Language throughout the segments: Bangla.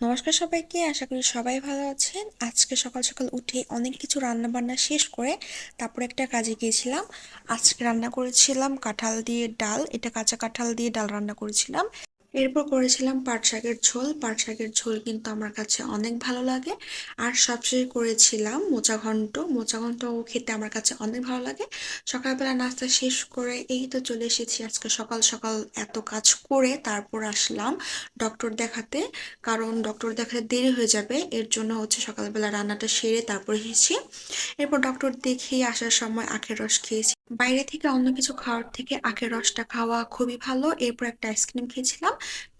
নমস্কার সবাইকে, আশা করি সবাই ভালো আছেন। আজকে সকাল সকাল উঠে অনেক কিছু রান্না বান্না শেষ করে তারপর একটা কাজে গিয়েছিলাম। আজকে রান্না করেছিলাম কাঁঠাল দিয়ে ডাল। এটা কাঁচা কাঁঠাল দিয়ে ডাল রান্না করেছিলাম। এরপর করেছিলাম পাট শাকের ঝোল। পাট শাকের ঝোল কিন্তু আমার কাছে অনেক ভালো লাগে। আর সবশেষে করেছিলাম মোচা ঘন্ট। মোচা ঘন্ট খেতে আমার কাছে অনেক ভালো লাগে। সকালবেলা নাস্তা শেষ করে এই তো চলে এসেছি। আজকে সকাল সকাল এত কাজ করে তারপর আসলাম ডক্টর দেখাতে। কারণ ডক্টর দেখাতে দেরি হয়ে যাবে। এর জন্য হচ্ছে সকালবেলা রান্নাটা সেরে তারপর এসেছি। এরপর ডক্টর দেখিয়ে আসার সময় আখের রস খেয়েছি। বাইরে থেকে অন্য কিছু খাওয়ার থেকে আখের রসটা খাওয়া খুবই ভালো। এরপর একটা আইসক্রিম খেয়েছিলাম।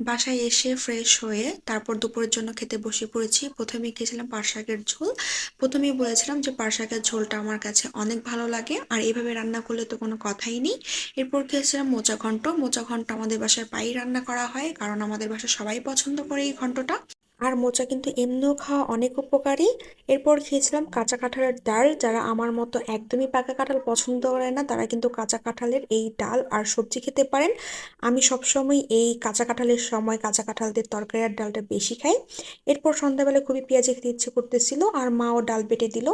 বাসায় এসে ফ্রেশ হয়ে তারপর দুপুরের জন্য খেতে বসে পড়েছি। প্রথমে খেয়েছিলাম পাট শাকের ঝোল। প্রথমেই বলেছিলাম যে পাট শাকের ঝোলটা আমার কাছে অনেক ভালো লাগে। আর এভাবে রান্না করলে তো কোনো কথাই নেই। এরপর খেয়েছিলাম মোচা ঘন্ট মোচা ঘন্ট আমাদের বাসায় প্রায়ই রান্না করা হয়, কারণ আমাদের বাসায় সবাই পছন্দ করে এই ঘন্টটা আর মোচা কিন্তু এমনিও খাওয়া অনেক উপকারী। এরপর খেয়েছিলাম কাঁচা কাঁঠালের ডাল। যারা আমার মতো একদমই পাকা কাঁঠাল পছন্দ করে না, তারা কিন্তু কাঁচা কাঁঠালের এই ডাল আর সবজি খেতে পারেন। আমি সবসময় এই কাঁচা কাঁঠালের সময় কাঁচা কাঁঠালদের তরকারি আর ডালটা বেশি খাই। এরপর সন্ধ্যাবেলা খুবই পেঁয়াজি খেতে ইচ্ছে করতেছিল, আর মাও ডাল বেটে দিল।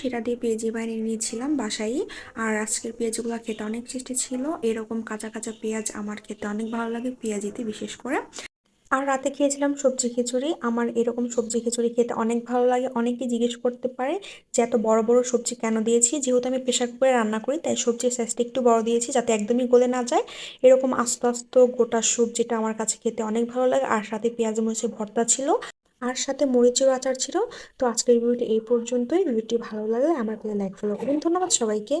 সেটা দিয়ে পেঁয়াজি বানিয়ে নিয়েছিলাম বাসায়। আর আজকের পেঁয়াজগুলো খেতে অনেক টেস্টি ছিল। এরকম কাঁচা কাঁচা পেঁয়াজ আমার খেতে অনেক ভালো লাগে, পেঁয়াজিতে বিশেষ করে। আর রাতে খেয়েছিলাম সবজি খিচুড়ি। আমার এরকম সবজি খিচুড়ি খেতে অনেক ভালো লাগে অনেকে জিজ্ঞেস করতে পারে যে এত বড় বড় সবজি কেন দিয়েছি। যেহেতু আমি প্রেশার কুকারে রান্না করি, তাই সবজির সাইজটা একটু বড় দিয়েছি যাতে একদমই গলে না যায়। এরকম আস্তে আস্তে গোটা সবজিটা আমার কাছে খেতে অনেক ভালো লাগে। আর সাথে পেঁয়াজ মরিচের ভর্তা ছিল, আর সাথে মরিচের আচার ছিল। তো আজকের ভিডিওটি এই পর্যন্তই। ভিডিওটি ভালো লাগলে আমার পেলে লাইক ফলো করুন ধন্যবাদ সবাইকে।